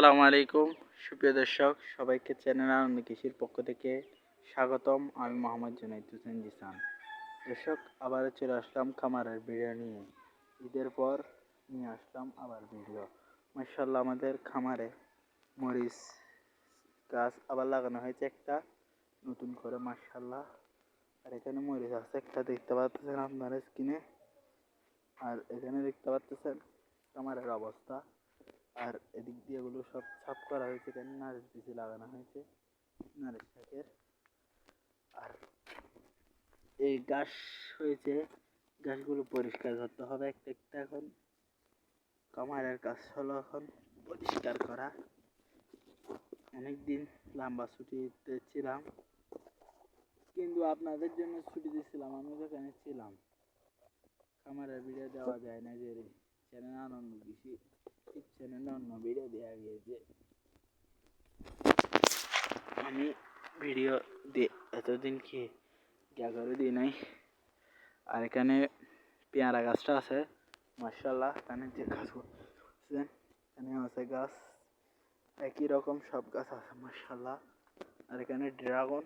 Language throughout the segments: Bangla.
আসসালামু আলাইকুম। সুপ্রিয় দর্শক, সবাইকে চ্যানেল আনন্দ কৃষির পক্ষ থেকে স্বাগতম। আমি মোহাম্মদ জুনাইদ হোসেন জিসান। দর্শক আবার চলে আসলাম খামারের ভিডিও নিয়ে। ঈদের পর নিয়ে আসলাম আবার ভিডিও। মার্শাল্লাহ আমাদের খামারে মরিচ গাছ আবার লাগানো হয়েছে একটা। নতুন করে মার্শাল্লাহ আর এখানে মরিচ আছে, একটা দেখতে পাচ্ছেন আপনারা স্ক্রিনে আর এখানে দেখতে পাচ্ছেন খামারের অবস্থা। আর এদিক দিয়ে এগুলো সব সাফ করা হয়েছে এখানে নারিশ বিচি লাগানো হয়েছে নারিশ শাকের আর এই ঘাস হয়েছে ঘাসগুলো পরিষ্কার করতে হবে একটা একটা এখন। কামারের কাজ হলো এখন পরিষ্কার করা। অনেকদিন লম্বা ছুটিতে ছিলাম, কিন্তু আপনাদের জন্য ছুটি দিয়েছিলাম আমি যেখানে ছিলাম। খামারের ভিডিও দেওয়া যায় না যে চ্যানেল আনন্দ বেশি অন্য ভিডিও দেওয়া গিয়েছে আমি ভিডিও এতদিন কি গিয়া করে দিই নাই আর এখানে পেয়ারা গাছটা আছে মার্শাল্লাহ এখানে যে আছেন এখানে আছে গাছ একই রকম সব গাছ আছে মার্শাল্লাহ আর এখানে ড্রাগন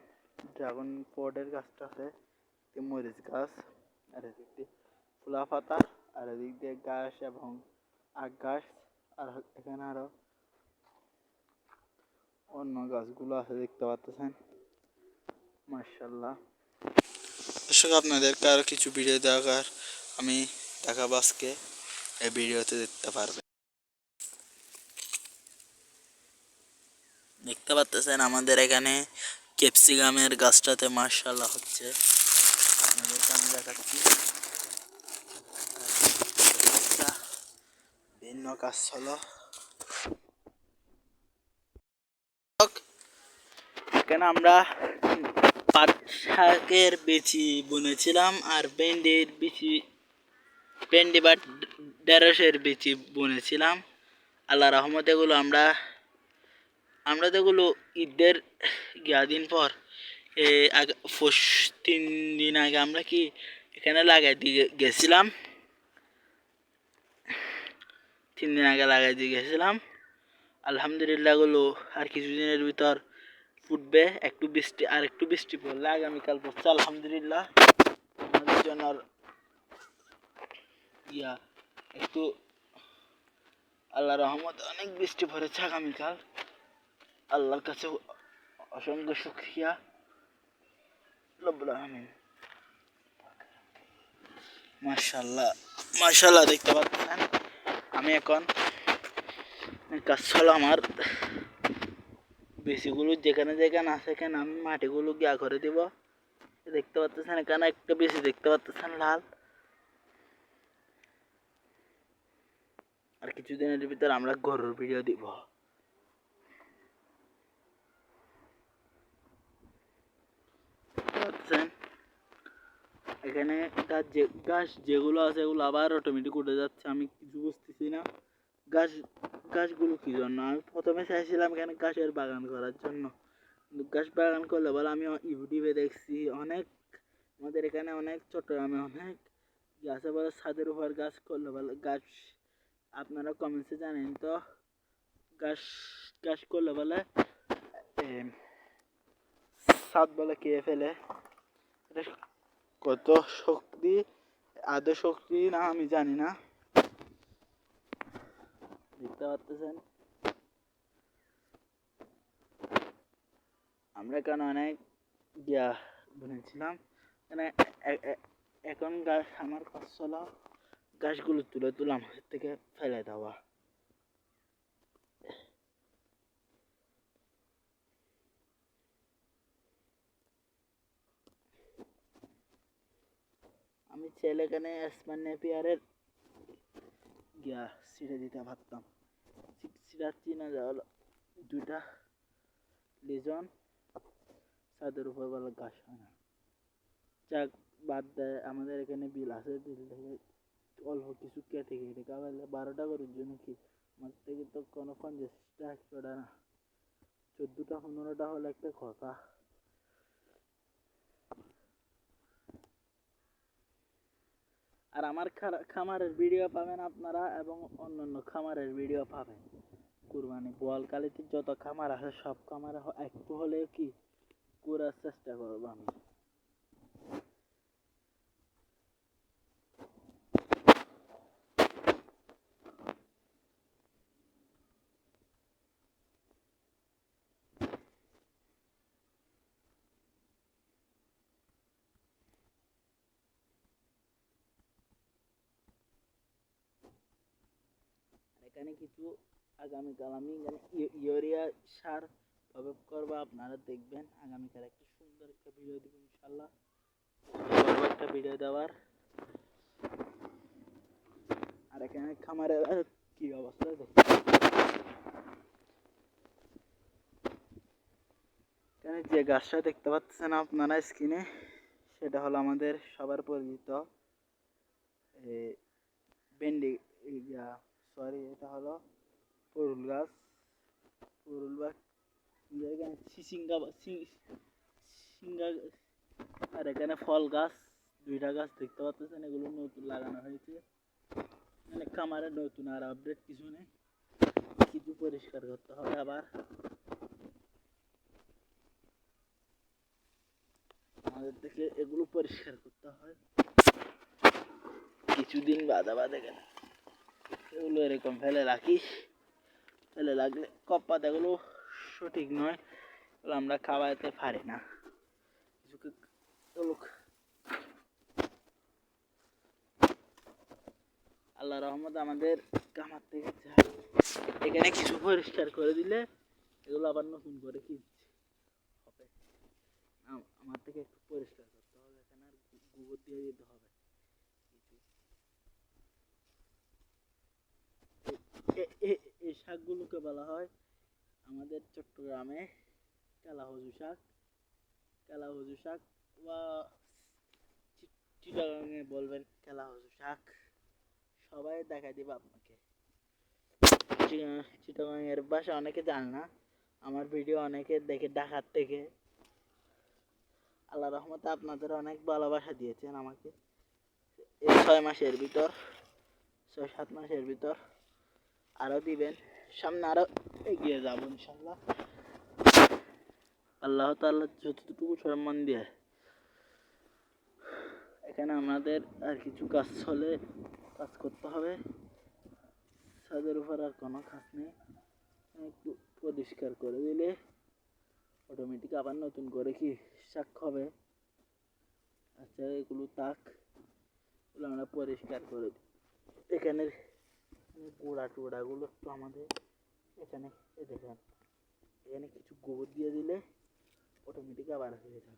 ড্রাগন ফোর্ডের গাছটা আছে মরিচ গাছ আর এদিক দিয়ে ফুলা পাতা আর এদিক দিয়ে গাছ এবং আখ গাছ আর এখানে আরও অন্য গাছগুলো আছে, দেখতে পাচ্ছেন। মার্শাল্লাহ দর্শক, আপনাদেরকে আরও কিছু ভিডিও দেখার আমি দেখাবো আজকে। এই ভিডিওতে দেখতে পারবে দেখতে পাচ্ছেন আমাদের এখানে ক্যাপসিকামের গাছটাতে মার্শাল্লাহ হচ্ছে। আপনাদেরকে আমি দেখাচ্ছি। ভিন্ন কাজ এখানে আমরা পাট শাকের বেচি বুনেছিলাম আর ভেন্ডির বিচি ভেন্ডি বা ঢেঁড়সের বিচি বুনেছিলাম। আল্লাহ রহমত এগুলো আমরা আমরা তো এগুলো ঈদের গিয়া দিন পর আগে তিন দিন আগে আমরা কি এখানে লাগাই দিয়ে গেছিলাম। তিন দিন আগে লাগাই দিয়ে গেছিলাম। আলহামদুলিল্লাহ এগুলো আর কিছুদিনের ভিতর ফুটবে, একটু বৃষ্টি, আর একটু বৃষ্টি পড়লে আগামীকাল পড়ছে, আলহামদুলিল্লাহ। আমাদের জন্য ইয়া, একটু আল্লাহ রহমত অনেক বৃষ্টি পড়েছে আগামীকাল। আল্লাহর কাছে অসংখ্য সুখিয়া রব্বুল আলামিন। মাশাল্লাহ মাশাল্লাহ দেখতে পাচ্ছেন? আমি এখন কাজ হলো আমার বেশিগুলো যেখানে যেখানে আছে এখানে আমি মাটিগুলো গিয়া করে দিব। দেখতে পাচ্ছেন এখানে একটা বেশি দেখতে পাচ্ছেন লাল। আর কিছুদিনের ভিতর আমরা গরুর ভিডিও দিব পাচ্ছেন এখানে গাছ যে গাছ যেগুলো আছে এগুলো আবার অটোমেটিক উঠে যাচ্ছে, আমি কিছু বুঝতেছি না। গাছ, গাছগুলো কী জন্য? আমি প্রথমে চাইছিলাম এখানে গাছের বাগান করার জন্য। গাছ বাগান করলে বলে আমি ইউটিউবে দেখছি অনেক, আমাদের এখানে অনেক, চট্টগ্রামে অনেক গাছে বলে ছাদের উপর গাছ করলে বলে গাছ, আপনারা কমেন্টসে জানেন তো? গাছ গাছ করলে বলে ছাদ বলে কে ফেলে? কত শক্তি, আদৌ শক্তি না আমি জানি না। দেখতে পাচ্ছেন? আমরা এখানে অনেক গিয়া বুনেছিলাম? এখানে এখন গাছ, আমার হলো গাছগুলো তুলে তুলাম থেকে ফেলে দেওয়া। আমি ছেলে এখানে আসমান নেপিয়ারের গিয়া ছিঁড়ে দিতে পারতাম ছিঁড়াচ্ছি না যা হলো দুটা লিজন। ছাদের উপর বলে গাছ হয় না। যাক, বাদ দেয় আমাদের এখানে বিল আছে, বিল থেকে অল্প কিছু কেটে কেটে খাওয়ালে বারোটা গরুর জন্য কি? আমার থেকে তো কোনো পঞ্চাশটা, একশোটা না। চোদ্দোটা, পনেরোটা হলে একটা কথা। আর আমার খামারের ভিডিও পাবেন আপনারা এবং অন্যান্য খামারের ভিডিও পাবেন। কুরবানি বোয়ালকালিতে যত খামার আছে, সব খামারে একটু হলেও কি, করার চেষ্টা করব আমি। এখানে কিছু আগামীকাল আমি এখানে ইউরিয়া সার প্রয়োগ করব, আপনারা দেখবেন। আগামীকাল একটা সুন্দর একটা ভিডিও দেবো ইনশাল্লাহ একটা ভিডিও দেওয়ার। আর এখানে খামারের কি অবস্থা এখানে যে গাছটা দেখতে পাচ্ছেন আপনারা স্ক্রিনে, সেটা হলো আমাদের সবার পরিচিত ভেন্ডি সরি, এটা হলো পরুল গাছ। পরুল গাছ এখানে সিসিঙ্গা বা- সিঙ্গা আর এখানে ফল গাছ, দুইটা গাছ দেখতে পাচ্ছেন, এগুলো নতুন লাগানো হয়েছে। মানে খামারে নতুন আর আপডেট কিছু নেই। কিছু পরিষ্কার করতে হবে আবার। আমাদের থেকে এগুলো পরিষ্কার করতে হয়। কিছুদিন বাদে বাদে কেন এগুলো এরকম ফেলে রাখিস। ফেলে রাখলে কপ্পা এগুলো সঠিক নয়। এগুলো আমরা খাওয়াতে পারি না। কিছু আল্লাহ রহমত আমাদের কামার থেকে এখানে কিছু পরিষ্কার করে দিলে এগুলো আবার নতুন করে কি হবে? আম- আমার থেকে একটু পরিষ্কার করতে হবে। এখানে আর গোবর দিয়ে দিতে হবে কিছু এ- এ- এই শাকগুলোকে বলা হয়। আমাদের চট্টগ্রামে কালাহজু শাক কালাহজু শাক বা চিটাগাঙে বলবেন কালাহজু শাক। সবাই দেখা দিবে আপনাকে। চিটাগাঙের ভাষা অনেকে জানে না। আমার ভিডিও অনেকে দেখে ঢাকার থেকে। আল্লাহ রহমতে আপনাদের অনেক ভালোবাসা দিয়েছেন আমাকে। এই ছয় মাসের ভিতর, ছয় সাত মাসের ভিতর আরও দিবেন। সামনে আরও এগিয়ে যাব ইনশাল্লাহ আল্লাহ তাআলা যতটুকু সম্মান দিয়ে। এখানে আমাদের আর কিছু কাজ চলে, কাজ করতে হবে। ছাদের উপর আর কোনো কাজ নেই। একটু পরিষ্কার করে দিলে অটোমেটিক আবার নতুন করে কি শাক হবে। আচ্ছা এগুলো তাক, এগুলো আমরা পরিষ্কার করে দিই। এখানের গোড়া টোড়াগুলো একটু আমাদের এখানে দেখেন। এখানে কিছু গোবর দিয়ে দিলে অটোমেটিক আবার হয়ে যাবে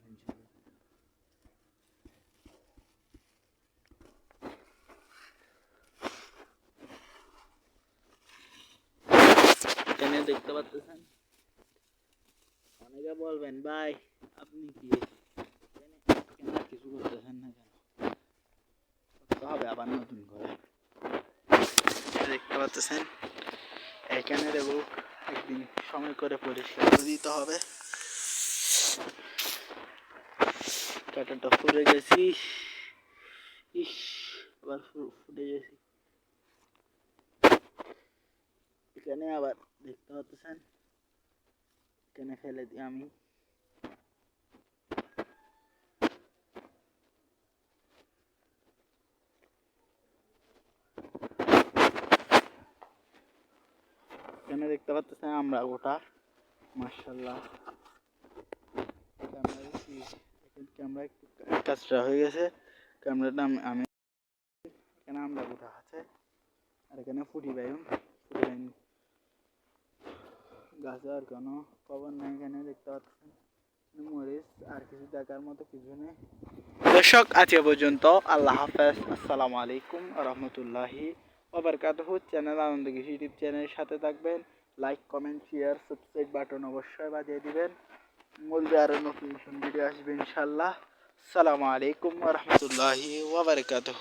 এখানে দেখতে পাচ্ছেন? অনেকে বলবেন, ভাই, আপনি কি কিছু করতেছেন না কেন? হবে আবার নতুন করে। দেখতে পাচ্ছেন। এখানে দেবো একদিন সময় করে পরিষ্কার করে দিতে হবে। কাটাটা ফুরে গেছি। ইস, আবার ফুটে গেছি। এখানে আবার দেখতে পাচ্ছেন, এখানে ফেলে দিই আমি। এখানে দেখতে পাচ্ছেন আমরা গোটা। মার্শাল্লাহ ক্যামেরা একটু কাজটা হয়ে গেছে। ক্যামেরাটা আমি এখানে আমরা গোটা আছে। আর এখানে ফুটি বাইম। ফুটি বাইম। গাছে আর কোনো খবর নেই এখানে, দেখতে পাচ্ছেন। মরিচ আর কিছু দেখার মতো কিছু নেই। দর্শক, আজকে পর্যন্ত আল্লাহ হাফেজ। আসসালামু আলাইকুম রহমতুল্লাহি ওবরকাতহ চ্যানেল আনন্দ কৃষি ইউটিউব চ্যানেলের সাথে থাকবেন। Like comment share subscribe button অবশ্যই বাজিয়ে দিবেন। মূলবে আরও নতুন নতুন ভিডিও আসবে ইনশাল্লাহ আসসালামু আলাইকুম রহমতুল্লাহি ওবরকাতহ